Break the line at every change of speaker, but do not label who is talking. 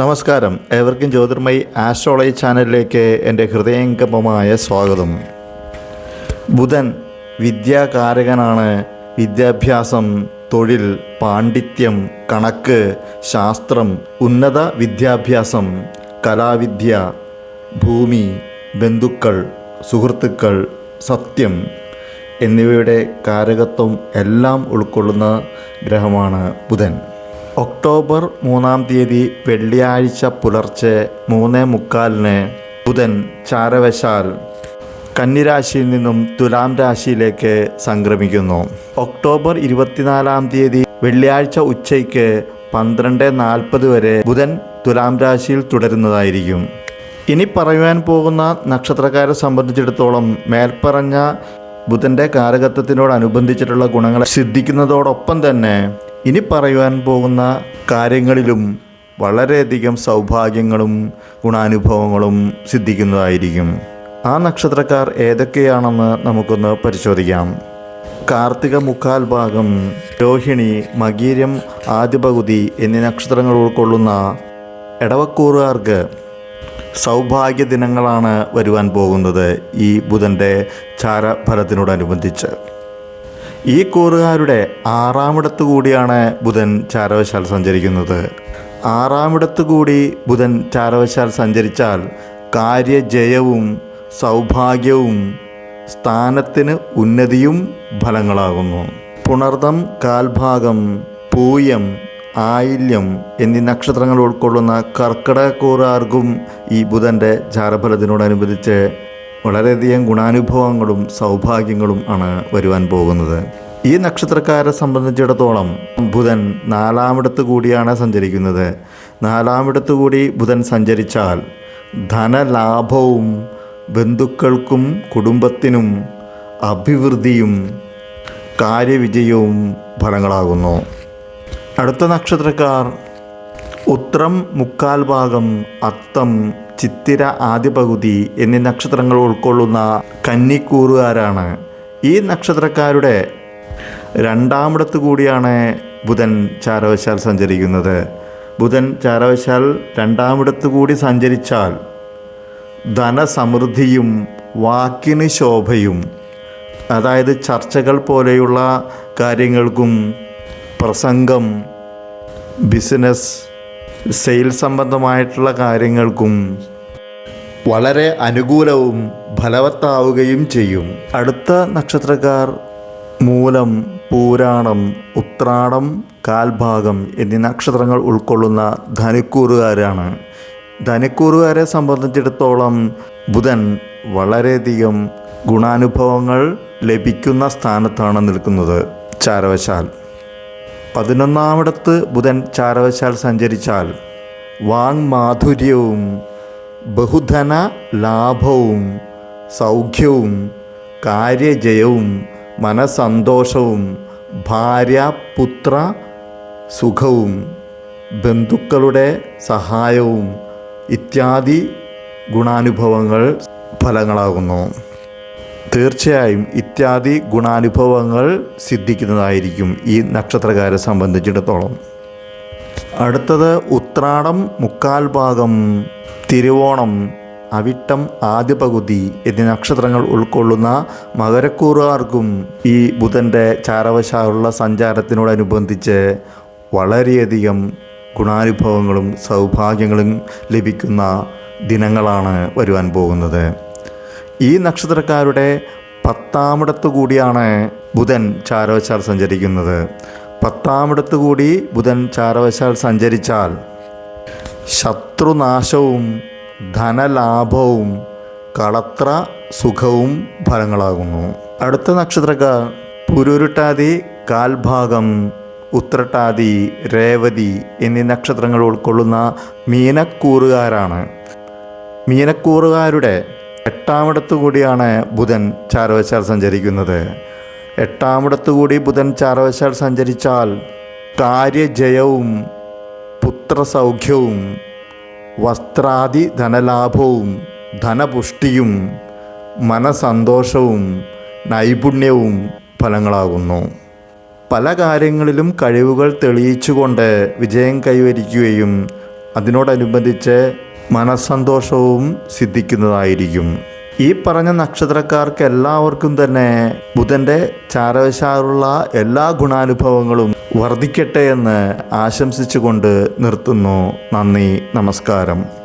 നമസ്കാരം. ഏവർക്കും ജ്യോതിർമയി ആസ്ട്രോളജി ചാനലിലേക്ക് എന്റെ ഹൃദയംഗമമായ സ്വാഗതം. ബുധൻ വിദ്യാകാരകനാണ്. വിദ്യാഭ്യാസം തൊഴിൽ പാണ്ഡിത്യം കണക്ക് ശാസ്ത്രം ഉന്നത വിദ്യാഭ്യാസം കലാവിദ്യ ഭൂമി ബന്ധുക്കൾ സുഹൃത്തുക്കൾ സത്യം എന്നിവയുടെ കാരകത്വം എല്ലാം ഉൾക്കൊള്ളുന്ന ഗ്രഹമാണ് ബുധൻ. ഒക്ടോബർ മൂന്നാം തീയതി വെള്ളിയാഴ്ച പുലർച്ചെ മൂന്നേ മുക്കാലിന് ബുധൻ ചാരവശാൽ കന്നിരാശിയിൽ നിന്നും തുലാം രാശിയിലേക്ക് സംക്രമിക്കുന്നു. ഒക്ടോബർ ഇരുപത്തിനാലാം തീയതി വെള്ളിയാഴ്ച ഉച്ചയ്ക്ക് പന്ത്രണ്ട് നാൽപ്പത് വരെ ബുധൻ തുലാം രാശിയിൽ തുടരുന്നതായിരിക്കും. ഇനി പറയുവാൻ പോകുന്ന നക്ഷത്രക്കാരെ സംബന്ധിച്ചിടത്തോളം മേൽപ്പറഞ്ഞ ബുധന്റെ കാരകത്വത്തിനോടനുബന്ധിച്ചിട്ടുള്ള ഗുണങ്ങളെ സിദ്ധിക്കുന്നതോടൊപ്പം തന്നെ ഇനി പറയുവാൻ പോകുന്ന കാര്യങ്ങളിലും വളരെയധികം സൗഭാഗ്യങ്ങളും ഗുണാനുഭവങ്ങളും സിദ്ധിക്കുന്നതായിരിക്കും. ആ നക്ഷത്രക്കാർ ഏതൊക്കെയാണെന്ന് നമുക്കൊന്ന് പരിശോധിക്കാം. കാർത്തിക മുക്കാൽ ഭാഗം രോഹിണി മകീരം ആദ്യപകുതി എന്നീ നക്ഷത്രങ്ങൾ ഉൾക്കൊള്ളുന്ന ഇടവക്കൂറുകാർക്ക് സൗഭാഗ്യ ദിനങ്ങളാണ് വരുവാൻ പോകുന്നത് ഈ ബുധന്റെ ചാരഫലത്തിനോടനുബന്ധിച്ച്. ഈ കൂറുകാരുടെ ആറാമിടത്ത് കൂടിയാണ് ബുധൻ ചാരവശാൽ സഞ്ചരിക്കുന്നത്. ആറാമിടത്ത് കൂടി ബുധൻ ചാരവശാൽ സഞ്ചരിച്ചാൽ കാര്യജയവും സൗഭാഗ്യവും സ്ഥാനത്തിന് ഉന്നതിയും ഫലങ്ങളാകുന്നു. പുണർദം കാൽഭാഗം പൂയം ആയില്യം എന്നീ നക്ഷത്രങ്ങൾ ഉൾക്കൊള്ളുന്ന കർക്കിടകൂറാർക്കും ഈ ബുധന്റെ ചാരഫലത്തിനോടനുബന്ധിച്ച് വളരെയധികം ഗുണാനുഭവങ്ങളും സൗഭാഗ്യങ്ങളും ആണ് വരുവാൻ പോകുന്നത്. ഈ നക്ഷത്രക്കാരെ സംബന്ധിച്ചിടത്തോളം ബുധൻ നാലാമിടത്ത് കൂടിയാണ് സഞ്ചരിക്കുന്നത്. നാലാമിടത്ത് കൂടി ബുധൻ സഞ്ചരിച്ചാൽ ധനലാഭവും ബന്ധുക്കൾക്കും കുടുംബത്തിനും അഭിവൃദ്ധിയും കാര്യവിജയവും ഫലങ്ങളാകുന്നു. അടുത്ത നക്ഷത്രക്കാർ ഉത്രം മുക്കാൽ ഭാഗം അത്തം ചിത്തിര ആദ്യ പകുതി എന്നീ നക്ഷത്രങ്ങൾ ഉൾക്കൊള്ളുന്ന കന്നിക്കൂറുകാരാണ്. ഈ നക്ഷത്രക്കാരുടെ രണ്ടാമിടത്ത് കൂടിയാണ് ബുധൻ ചാരവശാൽ സഞ്ചരിക്കുന്നത്. ബുധൻ ചാരവശാൽ രണ്ടാമിടത്ത് കൂടി സഞ്ചരിച്ചാൽ ധനസമൃദ്ധിയും വാക്കിന് ശോഭയും അതായത് ചർച്ചകൾ പോലെയുള്ള കാര്യങ്ങൾക്കും പ്രസംഗം ബിസിനസ് സെയിൽ സംബന്ധമായിട്ടുള്ള കാര്യങ്ങൾക്കും വളരെ അനുകൂലവും ഫലവത്താവുകയും ചെയ്യും. അടുത്ത നക്ഷത്രക്കാർ മൂലം പൂരാണം ഉത്രാടം കാൽഭാഗം എന്നീ നക്ഷത്രങ്ങൾ ഉൾക്കൊള്ളുന്ന ധനുക്കൂറുകാരാണ്. ധനുക്കൂറുകാരെ സംബന്ധിച്ചിടത്തോളം ബുധൻ വളരെയധികം ഗുണാനുഭവങ്ങൾ ലഭിക്കുന്ന സ്ഥാനത്താണ് നിൽക്കുന്നത്. ചാരവശാൽ പതിനൊന്നാമിടത്ത് ബുധൻ ചാരവശാൽ സഞ്ചരിച്ചാൽ വാങ്മാധുര്യവും ബഹുധന ലാഭവും സൗഖ്യവും കാര്യജയവും മനസന്തോഷവും ഭാര്യ പുത്ര സുഖവും ബന്ധുക്കളുടെ സഹായവും ഇത്യാദി ഗുണാനുഭവങ്ങൾ ഫലങ്ങളാകുന്നു. തീർച്ചയായും ഇത്യാദി ഗുണാനുഭവങ്ങൾ സിദ്ധിക്കുന്നതായിരിക്കും ഈ നക്ഷത്രക്കാരെ സംബന്ധിച്ചിടത്തോളം. അടുത്തത് ഉത്രാടം മുക്കാൽ ഭാഗം തിരുവോണം അവിട്ടം ആദ്യ പകുതി എന്നീ നക്ഷത്രങ്ങൾ ഉൾക്കൊള്ളുന്ന മകരക്കൂറുകാർക്കും ഈ ബുധന്റെ ചാരവശാലുള്ള സഞ്ചാരത്തിനോടനുബന്ധിച്ച് വളരെയധികം ഗുണാനുഭവങ്ങളും സൗഭാഗ്യങ്ങളും ലഭിക്കുന്ന ദിനങ്ങളാണ് വരുവാൻ പോകുന്നത്. ഈ നക്ഷത്രക്കാരുടെ പത്താമിടത്ത് കൂടിയാണ് ബുധൻ ചാരവശാൽ സഞ്ചരിക്കുന്നത്. പത്താമിടത്ത് കൂടി ബുധൻ ചാരവശാൽ സഞ്ചരിച്ചാൽ ശത്രുനാശവും ധനലാഭവും കളത്ര സുഖവും ഫലങ്ങളാകുന്നു. അടുത്ത നക്ഷത്രക്കാർ പുരുരുട്ടാതി കാൽഭാഗം ഉത്രട്ടാതി രേവതി എന്നീ നക്ഷത്രങ്ങൾ ഉൾക്കൊള്ളുന്ന മീനക്കൂറുകാരാണ്. മീനക്കൂറുകാരുടെ എട്ടാമിടത്തു കൂടിയാണ് ബുധൻ ചാരവശാൽ സഞ്ചരിക്കുന്നത്. എട്ടാമിടത്തു കൂടി ബുധൻ ചാരവശാൽ സഞ്ചരിച്ചാൽ കാര്യജയവും പുത്രസൗഖ്യവും വസ്ത്രാദി ധനലാഭവും ധനപുഷ്ടിയും മനസന്തോഷവും നൈപുണ്യവും ഫലങ്ങളാകുന്നു. പല കാര്യങ്ങളിലും കഴിവുകൾ തെളിയിച്ചുകൊണ്ട് വിജയം കൈവരിക്കുകയും അതിനോടനുബന്ധിച്ച് മനസ്സന്തോഷവും സിദ്ധിക്കുന്നതായിരിക്കും. ഈ പറഞ്ഞ നക്ഷത്രക്കാർക്ക് എല്ലാവർക്കും തന്നെ ബുധന്റെ ചാരവശാറുള്ള എല്ലാ ഗുണാനുഭവങ്ങളും വർദ്ധിക്കട്ടെ എന്ന് ആശംസിച്ചുകൊണ്ട് നിർത്തുന്നു. നന്ദി നമസ്കാരം.